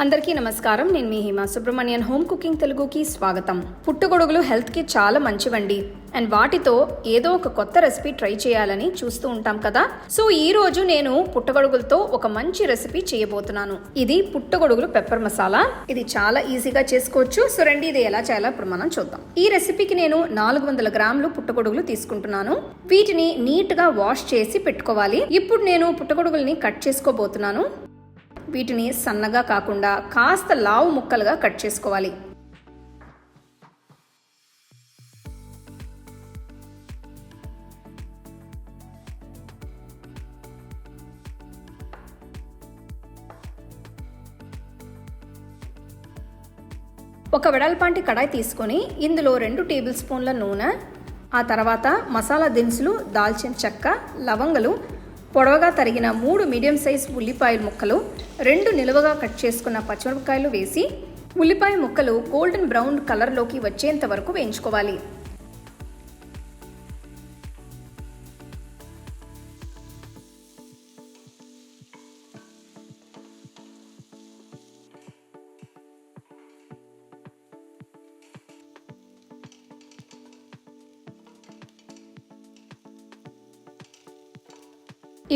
అందరికీ నమస్కారం. నేను మీ హిమా సుబ్రహ్మణ్యన్. హోమ్ కుకింగ్ తెలుగుకి స్వాగతం. పుట్టగొడుగులు హెల్త్కి చాలా మంచివండి. అండ్ వాటితో ఏదో ఒక కొత్త రెసిపీ ట్రై చేయాలని చూస్తూ ఉంటాం కదా. సో ఈ రోజు నేను పుట్టగొడుగులతో ఒక మంచి రెసిపీ చేయబోతున్నాను. ఇది పుట్టగొడుగులు పెప్పర్ మసాలా. ఇది చాలా ఈజీగా చేసుకోవచ్చు. సో రండి ఇది ఎలా చేయాలో ఇప్పుడు మనం చూద్దాం. ఈ రెసిపీకి నేను నాలుగు వందల గ్రాములు పుట్టగొడుగులు తీసుకుంటున్నాను. వీటిని నీట్గా వాష్ చేసి పెట్టుకోవాలి. ఇప్పుడు నేను పుట్టగొడుగుల్ని కట్ చేసుకోబోతున్నాను. వీటిని సన్నగా కాకుండా కాస్త లావు ముక్కలుగా కట్ చేసుకోవాలి. ఒక వెడల్పాంటి కడాయి తీసుకొని ఇందులో రెండు టేబుల్ స్పూన్ల నూనె ఆ తర్వాత మసాలా దినుసులు దాల్చిన చెక్క లవంగలు పొడవగా తరిగిన మూడు మీడియం సైజ్ ఉల్లిపాయల ముక్కలు రెండు నిలువగా కట్ చేసుకున్న పచ్చిమిరపకాయలు వేసి ఉల్లిపాయ ముక్కలు గోల్డెన్ బ్రౌన్ కలర్లోకి వచ్చేంత వరకు వేయించుకోవాలి.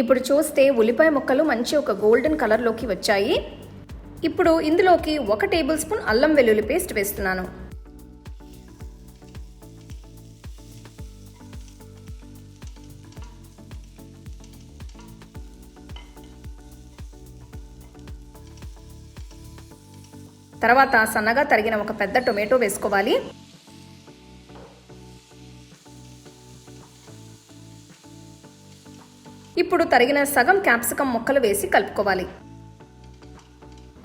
ఇప్పుడు చూస్తే ఉల్లిపాయ ముక్కలు మంచి ఒక గోల్డెన్ కలర్లోకి వచ్చాయి. ఇప్పుడు ఇందులోకి ఒక టేబుల్ స్పూన్ అల్లం వెల్లుల్లి పేస్ట్ వేస్తున్నాను. తర్వాత సన్నగా తరిగిన ఒక పెద్ద టొమాటో వేసుకోవాలి. ఇప్పుడు తరిగిన సగం క్యాప్సికం ముక్కలు వేసి కలుపుకోవాలి.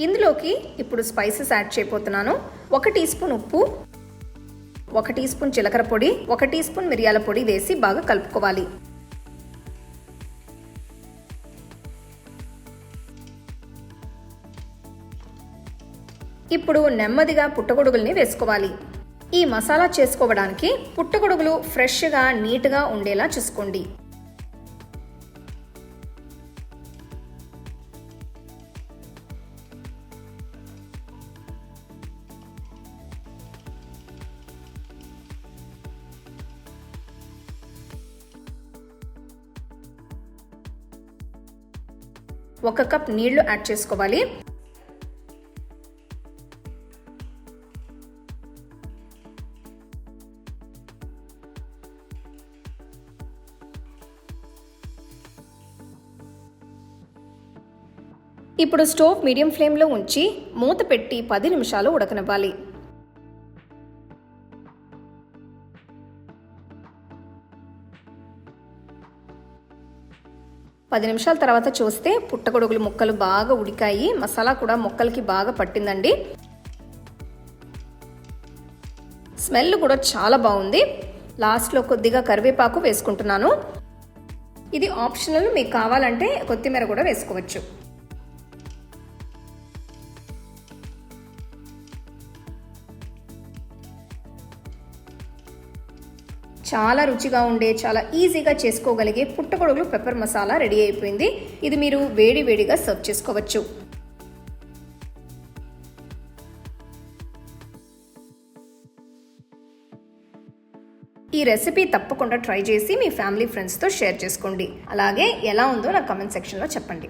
ఇందులోకి ఇప్పుడు స్పైసెస్ యాడ్ చేయబోతున్నాను. ఒక టీ స్పూన్ ఉప్పు ఒక టీ స్పూన్ జీలకర్ర పొడి ఒక టీ స్పూన్ మిరియాల పొడి వేసి బాగా కలుపుకోవాలి. ఇప్పుడు నెమ్మదిగా పుట్టగొడుగుల్ని వేసుకోవాలి. ఈ మసాలా చేసుకోవడానికి పుట్టగొడుగులు ఫ్రెష్గా నీట్గా ఉండేలా చూసుకోండి. ఒక కప్ నీళ్ళు యాడ్ చేసుకోవాలి. ఇప్పుడు స్టవ్ మీడియం ఫ్లేమ్లో ఉంచి మూత పెట్టి పది నిమిషాలు ఉడకనివ్వాలి. పది నిమిషాల తర్వాత చూస్తే పుట్టగొడుగులు ముక్కలు బాగా ఉడికాయి. మసాలా కూడా ముక్కలకి బాగా పట్టిందండి. స్మెల్ కూడా చాలా బాగుంది. లాస్ట్లో కొద్దిగా కరివేపాకు వేసుకుంటున్నాను. ఇది ఆప్షనల్ మీకు కావాలంటే కొత్తిమీర కూడా వేసుకోవచ్చు. చాలా రుచిగా ఉండే చాలా ఈజీగా చేసుకోగలిగే పుట్టగొడుగులు పెప్పర్ మసాలా రెడీ అయిపోయింది. ఇది మీరు వేడి వేడిగా సర్వ్ చేసుకోవచ్చు. ఈ రెసిపీ తప్పకుండా ట్రై చేసి మీ ఫ్యామిలీ ఫ్రెండ్స్తో షేర్ చేసుకోండి. అలాగే ఎలా ఉందో నా కమెంట్ సెక్షన్లో చెప్పండి.